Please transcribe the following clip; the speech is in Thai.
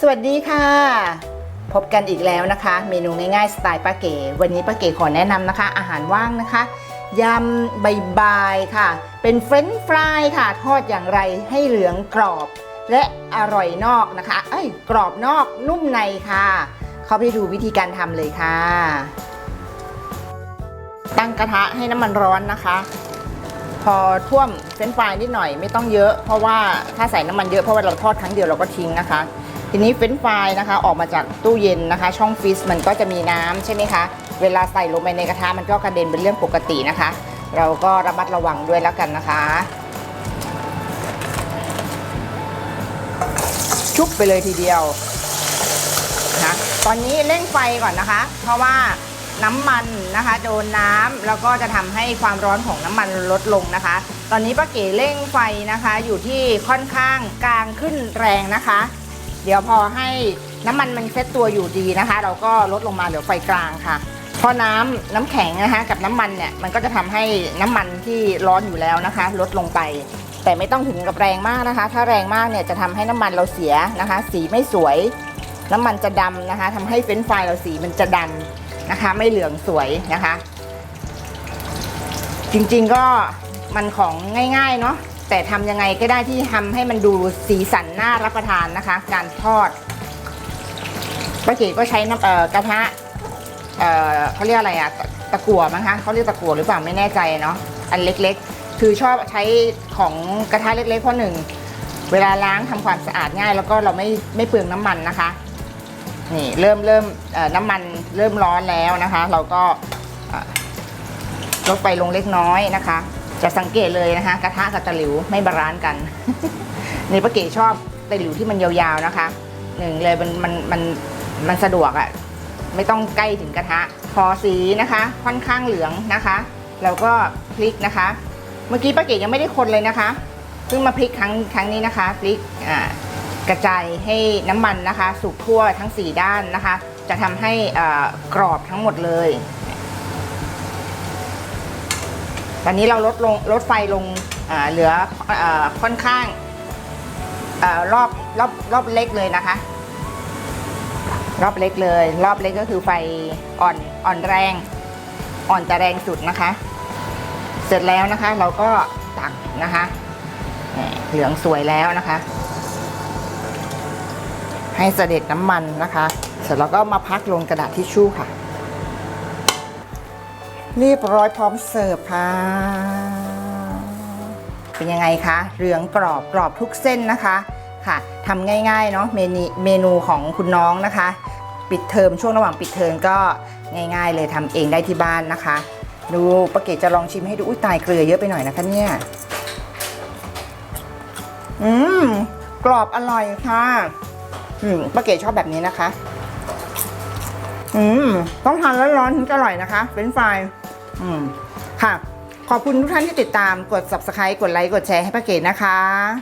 สวัสดีค่ะ พบกันอีกแล้วนะคะ เมนูง่ายๆสไตล์ป้าเก๋ วันนี้ป้าเก๋ขอแนะนำนะคะ อาหารว่างนะคะยำใบายค่ะ เป็นเฟรนช์ฟรายค่ะ ทอดอย่างไรให้เหลืองกรอบ และอร่อยนอกนะคะ เอ้ยกรอบนอกนุ่มในค่ะ เข้าไปดูวิธีการทำเลยค่ะ ตั้งกระทะให้น้ำมันร้อนนะคะพอท่วมเฟรนช์ฟรายนิดหน่อยไม่ต้องเยอะ เพราะว่าถ้าใส่น้ำมันเยอะเพราะว่าเราทอดครั้งเดียวเราก็ทิ้งนะคะ ทีนี้เฟรนฟรายนะคะ ออกมาจากตู้เย็นนะคะ ช่องฟรีซมันก็จะมีน้ำใช่ไหมคะ เวลาใส่ลงไปในกระทะมันก็กระเด็นเป็นเรื่องปกตินะคะ เราก็ระมัดระวังด้วยแล้วกันนะคะ ชุบไปเลยทีเดียวนะตอนนี้เร่งไฟก่อนนะคะ เพราะว่าน้ำมันนะคะโดนน้ำแล้วก็จะทำให้ความร้อนของน้ำมันลดลงนะคะ ตอนนี้ป้าเก๋เร่งไฟนะคะ อยู่ที่ค่อนข้างกลางขึ้นแรงนะคะ เดี๋ยวพอให้น้ำมันมันเซ็ตตัวอยู่ดีนะคะ เราก็ลดลงมาเหลือไฟกลางค่ะเพราะน้ำน้ำแข็งนะคะกับน้ำมันเนี่ยมันก็จะทำให้น้ำมันที่ร้อนอยู่แล้วนะคะ ลดลงไป แต่ไม่ต้องถึงกับแรงมากนะคะ ถ้าแรงมากเนี่ยจะทำให้น้ำมันเราเสียนะคะ สีไม่สวย น้ำมันจะดำนะคะทำให้เฟรนช์ฟเราสีมันจะดำนะคะ ไม่เหลืองสวยนะคะ จริงๆก็มันของง่ายๆเนาะ แต่ทำยังไงก็ได้ที่ทำให้มันดูสีสันน่ารับประทานนะคะ การทอดป้าเก๋ก็ใช้น้ำกระทะเเขาเรียกอะไรอะตะกั่วมั้งคะเขาเรียกตะกั่วหรือเปล่าไม่แน่ใจเนาะอันเล็กๆ คือชอบใช้ของกระทะเล็กๆเพราะหนึ่งเวลาล้างทำความสะอาดง่าย แล้วก็เราไม่ไม่เปลืองน้ำมันนะคะ นี่เริ่มเริ่มน้ำมันเริ่มร้อนแล้วนะคะ เราก็ลดไฟลงเล็กน้อยนะคะ จะสังเกตเลยนะคะ กระทะกับตะหลิวไม่บาลานซ์กัน นี่ป้าเก๋ชอบตะหลิวที่มันยาวๆนะคะหนึ่งเลยมันมันมันมันสะดวกอะ่ะไม่ต้องใกล้ถึงกระทะพอสีนะคะ ค่อนข้างเหลืองนะคะ แล้วก็พลิกนะคะ เมื่อกี้ป้าเก๋ยังไม่ได้คนเลยนะคะเพิ่งมาพลิกครั้งครั้งนี้นะคะพลิกอ่ากระจายให้น้ำมันนะคะสุกทั่วทั้ง 4 ด้านนะคะ จะทำให้กรอบทั้งหมดเลย ตอนนี้เราลดลงลดไฟลงเหลืออค่อนข้างอรอบรอบรอบเล็กเลยนะคะ รอบเล็กเลย รอบเล็กก็คือไฟอ่อนอ่อนแรง อ่อนแต่แรงสุดนะคะ เสร็จแล้วนะคะ เราก็ตักนะคะ เหลืองสวยแล้วนะคะ ให้เสด็จน้ำมันนะคะ เสร็จแล้วก็มาพักลงกระดาษทิชชู่ค่ะ เรียบร้อยพร้อมเสิร์ฟค่ะ เป็นยังไงคะ เหลืองกรอบกรอบทุกเส้นนะคะค่ะทำง่ายๆเนาะเมนูเมนูของคุณน้องนะคะ ปิดเทอมช่วงระหว่างปิดเทอมก็ง่าย ๆ เลยทำเองได้ที่บ้านนะคะ ดูป้าเกดจะลองชิมให้ดูอุ้ยตายเกลือเยอะไปหน่อยนะคะเนี่ยอืมกรอบอร่อยค่ะ อืมป้าเกดชอบแบบนี้นะคะ อืมต้องทานร้อนๆถึงจะอร่อยนะคะ เป็นไฟอืมค่ะ ขอบคุณทุกท่านที่ติดตามกด subscribe กดไลค์กดแชร์ให้ป้าเก๋นะคะ